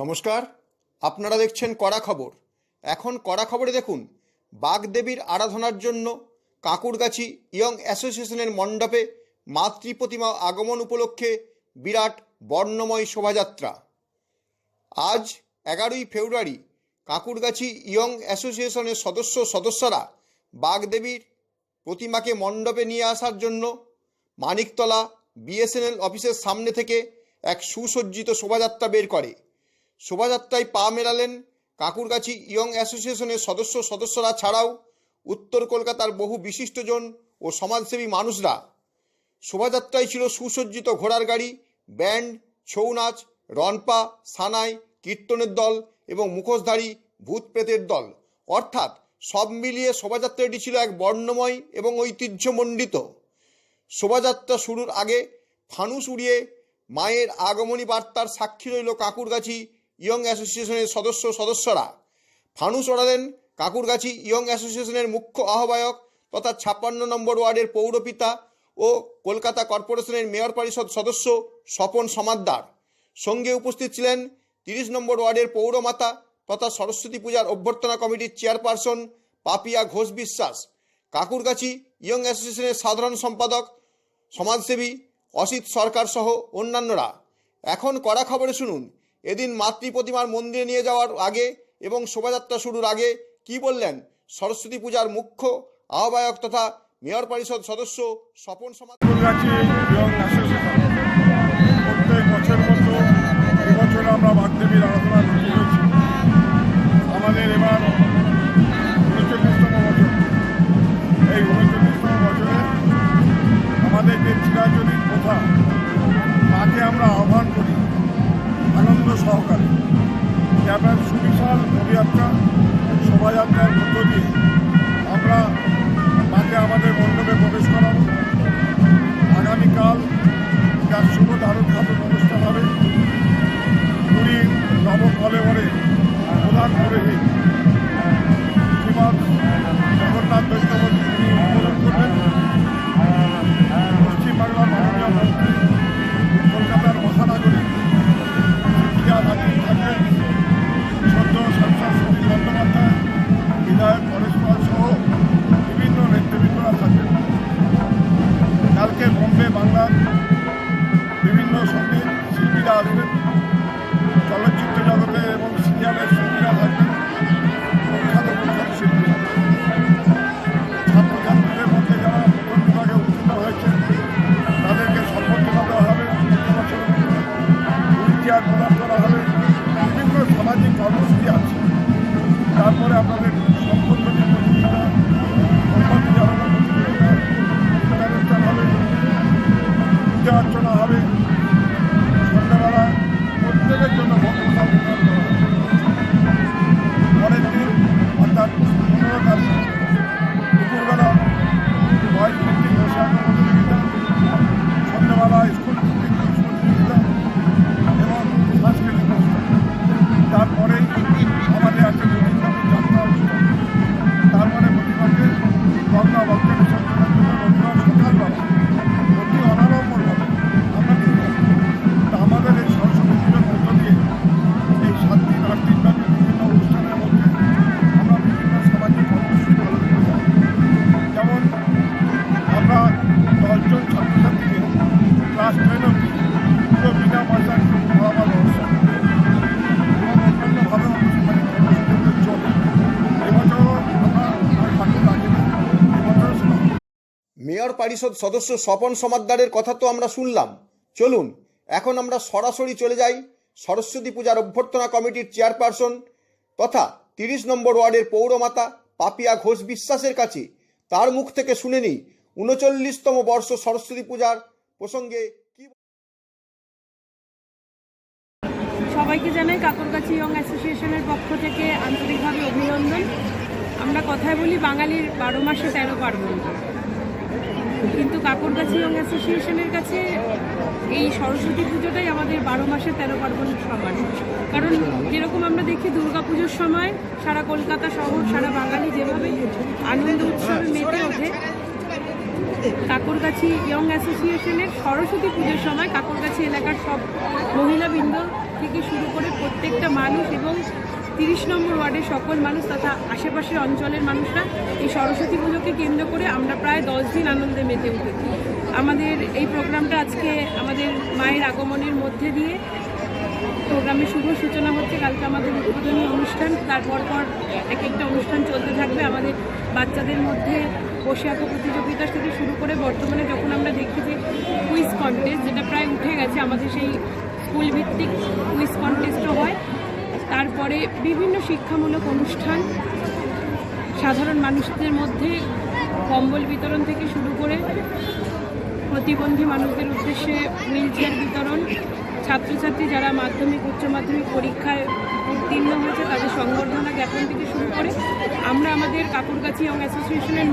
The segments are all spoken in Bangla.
নমস্কার, আপনারা দেখছেন কড়া খবর। এখন কড়া খবরে দেখুন, বাগদেবীর আরাধনার জন্য কাকুরগাছি ইয়ং অ্যাসোসিয়েশনের মণ্ডপে মাতৃ প্রতিমা আগমন উপলক্ষে বিরাট বর্ণময় শোভাযাত্রা। আজ এগারোই ফেব্রুয়ারি কাকুরগাছি ইয়ং অ্যাসোসিয়েশনের সদস্য সদস্যরা বাগদেবীর প্রতিমাকে মণ্ডপে নিয়ে আসার জন্য মানিকতলা বিএসএনএল অফিসের সামনে থেকে এক সুসজ্জিত শোভাযাত্রা বের করে। শোভাযাত্রায় পা মেলালেন কাকুরগাছি ইয়ং অ্যাসোসিয়েশনের সদস্য সদস্যরা ছাড়াও উত্তর কলকাতার বহু বিশিষ্টজন ও সমাজসেবী মানুষরা। শোভাযাত্রায় ছিল সুসজ্জিত ঘোড়ার গাড়ি, ব্যান্ড ছৌ নাচ রনপা সানাই, কীর্তনের দল এবং মুখোশধারী ভূত প্রেতের দল। অর্থাৎ সব মিলিয়ে শোভাযাত্রাটি ছিল এক বর্ণময় এবং ঐতিহ্যমণ্ডিত। শোভাযাত্রা শুরুর আগে ফানুস উড়িয়ে মায়ের আগমনী বার্তার সাক্ষী রইল কাকুরগাছি ইয়ং অ্যাসোসিয়েশনের সদস্য সদস্যরা। ফানুস ওড়ালেন কাকুরগাছি ইয়ং অ্যাসোসিয়েশনের মুখ্য আহ্বায়ক তথা ছাপ্পান্ন নম্বর ওয়ার্ডের পৌরপিতা ও কলকাতা কর্পোরেশনের মেয়র পরিষদ সদস্য স্বপন সমাদ্দার। সঙ্গে উপস্থিত ছিলেন তিরিশ নম্বর ওয়ার্ডের পৌরমাতা তথা সরস্বতী পূজার অভ্যর্থনা কমিটির চেয়ারপারসন পাপিয়া ঘোষ বিশ্বাস। কাকুরগাছি ইয়ং অ্যাসোসিয়েশনের সাধারণ সম্পাদক, সমাজসেবী অসিত সরকার সহ অন্যান্যরা। এখন কড়া খবরে শুনুন। এদিন মাতৃ প্রতিমার মন্দিরে নিয়ে যাওয়ার আগে এবং শোভাযাত্রা শুরুর আগে কি বললেন? সরস্বতী পূজার মুখ্য আহ্বায়ক তথা মেয়র পরিষদ সদস্য স্বপন সমাজ পরিষদ সদস্য স্বপন সমাদ্দারের কথা তো আমরা শুনলাম। চলুন, এখন আমরা সরাসরি চলে যাই। সরস্বতী পূজার অভ্যর্থনা কমিটির চেয়ারপারসন তথা তিরিশ নম্বর ওয়ার্ডের পৌরমাতা পাপিয়া ঘোষ বিশ্বাসের কাছে তার মুখ থেকে শুনে নিই। উনচল্লিশতম বর্ষ সরস্বতী পূজার প্রসঙ্গে সবাইকে জানাই কাকরগাছি ইয়ং অ্যাসোসিয়েশনের পক্ষ থেকে আন্তরিকভাবে অভিনন্দন। আমরা কথায় বলি বাঙালির বারো মাসে তেরো পার্বণ। কিন্তু কাকরগাছি ইয়ং অ্যাসোসিয়েশনের কাছে এই সরস্বতী পুজোটাই আমাদের বারো মাসে তেরো পার্বণ সমান। কারণ যেরকম আমরা দেখি দুর্গা পুজোর সময় সারা কলকাতা শহর, সারা বাঙালি যেভাবে আনন্দ উৎসবে মেতে ওঠে কাকরগাছি ইয়ং অ্যাসোসিয়েশনের সরস্বতী পুজোর সময় কাকরগাছি এলাকার সব মহিলাবৃন্দ থেকে শুরু করে প্রত্যেকটা মানুষ এবং তিরিশ নম্বর ওয়ার্ডের সকল মানুষ তথা আশেপাশের অঞ্চলের মানুষরা এই সরস্বতী পুজোকে কেন্দ্র করে আমরা প্রায় দশ দিন আনন্দে মেতে উঠেছি। আমাদের এই প্রোগ্রামটা আজকে আমাদের মায়ের আগমনের মধ্যে দিয়ে প্রোগ্রামের শুভ সূচনা হচ্ছে। কালকে আমাদের উদ্বোধনী অনুষ্ঠান তারপর পর এক একটা অনুষ্ঠান চলতে থাকবে। আমাদের বাচ্চাদের মধ্যে বসে প্রতিযোগিতা থেকে শুরু করে বর্তমানে যখন আমরা দেখি যে কুইজ কন্টেস্ট যেটা প্রায় উঠে গেছে, আমাদের সেই স্কুল ভিত্তিক কুইজ কন্টেস্টও হয়। তারপরে বিভিন্ন শিক্ষামূলক অনুষ্ঠান, সাধারণ মানুষদের মধ্যে কম্বল বিতরণ থেকে শুরু করে প্রতিবন্ধী মানুষদের উদ্দেশ্যে হুইল চেয়ার বিতরণ, ছাত্রছাত্রী যারা মাধ্যমিক, উচ্চ মাধ্যমিক পরীক্ষায় উত্তীর্ণ হয়েছে তাদের সংবর্ধনা জ্ঞাপন থেকে শুরু করে আমরা আমাদের কাকুরগাছি এবং অ্যাসোসিয়েশনের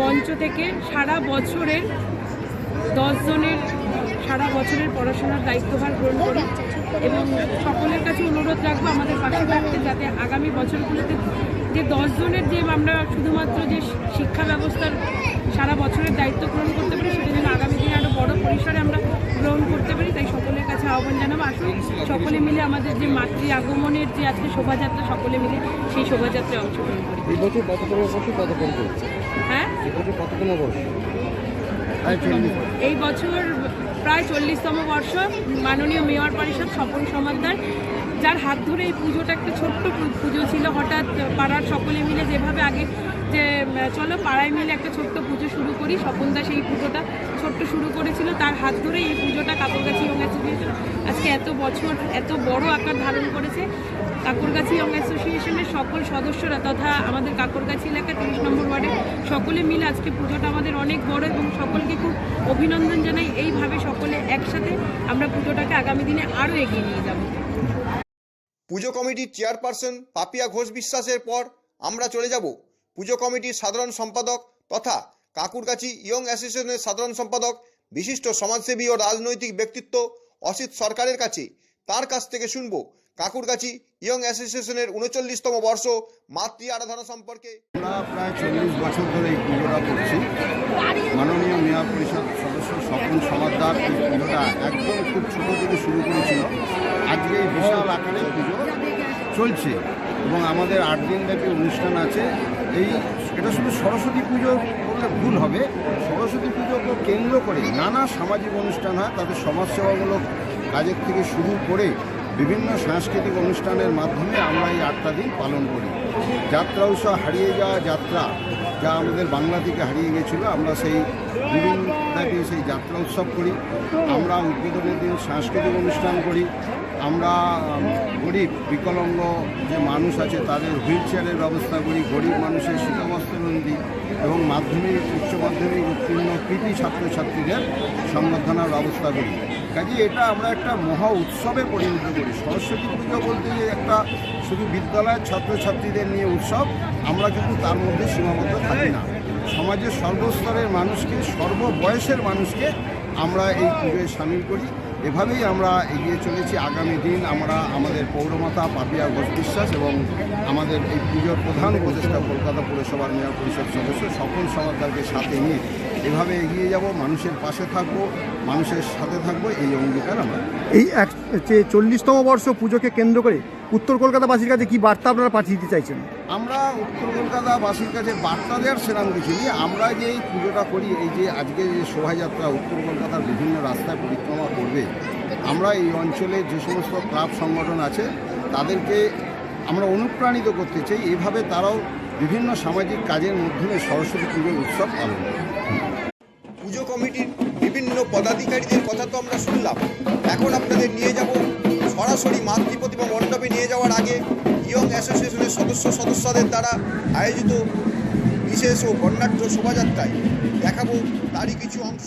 মঞ্চ থেকে সারা বছরের দশজনের সারা বছরের পড়াশোনার দায়িত্বভার গ্রহণ করি। এবং সকলের কাছে অনুরোধ রাখব আমাদের পাশে থাকতে যাতে আগামী বছরগুলোতে যে দশ জনের যে আমরা শুধুমাত্র যে শিক্ষা ব্যবস্থার সারা বছরের দায়িত্ব গ্রহণ করতে পারি সেটা যেন আগামী দিনে আরও বড় পরিসরে আমরা গ্রহণ করতে পারি তাই সকলের কাছে আহ্বান জানাব। আসুন সকলে মিলে আমাদের যে মাতৃ আগমনের যে আজকে শোভাযাত্রা সকলে মিলে সেই শোভাযাত্রায় অংশগ্রহণ করি। এই বছর কততম বর্ষ কত হ্যাঁ? এই বছর প্রায় চল্লিশতম বর্ষ মাননীয় মেয়র পরিষদ স্বপন সমাদ্দার যার হাত ধরে এই পুজোটা একটা ছোট্ট পুজো ছিল। হঠাৎ পাড়ার সকলে মিলে যেভাবে আগে যে, চলো পাড়ায় মিলে একটা ছোট্ট পুজো শুরু করি স্বপনদা সেই পুজোটা ছোট্ট শুরু করেছিল, তার হাত ধরে এই পুজোটা কাকুরগাছি ইয়ং অ্যাসোসিয়েশন আজকে এত বছর, এত বড় আকার ধারণ করেছে কাকুরগাছি ইয়ং অ্যাসোসিয়েশনের সকল সদস্যরা তথা আমাদের কাকুরগাছি এলাকা তিরিশ নম্বর ওয়ার্ডে সকলে মিলে আজকে পুজোটা আমাদের অনেক বড় এবং সকলকে খুব অভিনন্দন জানাই। এইভাবে সকলে একসাথে আমরা পুজোটাকে আগামী দিনে আরও এগিয়ে নিয়ে যাব। পুজো কমিটির চেয়ারপারসন পাপিয়া ঘোষ বিশ্বাসের পর আমরা চলে যাব। পুজো কমিটির সাধারণ সম্পাদক তথা কাকুরকাছি ইয়ং অ্যাসোসিয়েশনের সাধারণ সম্পাদক, বিশিষ্ট সমাজসেবী ও রাজনৈতিক ব্যক্তিত্ব অসিত সরকারের কাছে তার কাছ থেকে শুনব কাকুরকাছি ইয়ং অ্যাসোসিয়েশনের উনচল্লিশতম বর্ষ মাতৃ আরাধনা সম্পর্কে। আমরা প্রায় চল্লিশ বছর ধরে এই পুজোটা করছি। মাননীয় মেয়র পরিষদ সদস্য স্বপন সমাদার এই পুজোটা একদম খুব ছোট থেকে শুরু করেছিল। আজকে এই বিশাল আকারে পুজো চলছে এবং আমাদের আট দিন ব্যাপী অনুষ্ঠান আছে। এই, এটা শুধু সরস্বতী পুজো বললে ভুল হবে। সরস্বতী পুজোকে কেন্দ্র করে নানা সামাজিক অনুষ্ঠান হয় তাদের সমাজসেবামূলক কাজের থেকে শুরু করে বিভিন্ন সাংস্কৃতিক অনুষ্ঠানের মাধ্যমে আমরা এই আটটা দিন পালন করি। যাত্রা উৎসব হারিয়ে যাওয়া যাত্রা যা আমাদের বাংলা থেকে হারিয়ে গেছিল, আমরা সেই ব্যাপী সেই যাত্রা উৎসব করি। আমরা উদ্বোধনের দিন সাংস্কৃতিক অনুষ্ঠান করি। আমরা গরিব, বিকলাঙ্গ যে মানুষ আছে, তাদের হুইল চেয়ারের ব্যবস্থা করি। গরিব মানুষের শীতবস্ত্রণ দিই এবং মাধ্যমিক, উচ্চ মাধ্যমিক উত্তীর্ণ কৃতি ছাত্রছাত্রীদের সংবর্ধনার ব্যবস্থা করি। কাজে এটা আমরা একটা মহা উৎসবে পরিণত করি। সরস্বতী পুজো বলতে যে একটা শুধু বিদ্যালয়ের ছাত্রছাত্রীদের নিয়ে উৎসব, আমরা কিন্তু তার মধ্যে সীমাবদ্ধ থাকি না। সমাজের সর্বস্তরের মানুষকে, সর্ববয়সের মানুষকে আমরা এই পুজোয় সামিল করি। এভাবেই আমরা এগিয়ে চলেছি আগামী দিন। আমরা আমাদের পৌরমাতা পাপিয়া ঘোষ বিশ্বাস এবং আমাদের এই পুজোর প্রধান উপদেষ্টা কলকাতা পুরসভার মেয়র পরিষদ সদস্য সকল সমাজদারকে সাথে নিয়ে এভাবে এগিয়ে যাব। মানুষের পাশে থাকব, মানুষের সাথে থাকব, এই অঙ্গীকার আমরা। এই এক চল্লিশতম বর্ষ পুজোকে কেন্দ্র করে উত্তর কলকাতাবাসীর কাছে কি বার্তা আপনারা পাঠিয়ে দিতে চাইছেন? আমরা উত্তর কলকাতাবাসীর কাছে বার্তা দেওয়ার সেরাম কিছু নেই আমরা যে এই পুজোটা করি, এই যে আজকে যে শোভাযাত্রা উত্তর কলকাতার বিভিন্ন রাস্তায় পরিক্রমা করবে, আমরা এই অঞ্চলে যে সমস্ত ক্লাব সংগঠন আছে, তাদেরকে আমরা অনুপ্রাণিত করতে চাই। এভাবে তারাও বিভিন্ন সামাজিক কাজের মাধ্যমে সরস্বতী পুজোর উৎসব পালন পুজো কমিটির বিভিন্ন পদাধিকারীদের কথা তো আমরা শুনলাম। এখন আপনাদের নিয়ে যাব সরাসরি মাতৃ প্রতিমা মণ্ডপে নিয়ে যাওয়ার আগে ইয়ং অ্যাসোসিয়েশনের সদস্য সদস্যদের দ্বারা আয়োজিত বিশেষ ও বর্ণাঢ্য শোভাযাত্রায় দেখাবো তারই কিছু অংশ।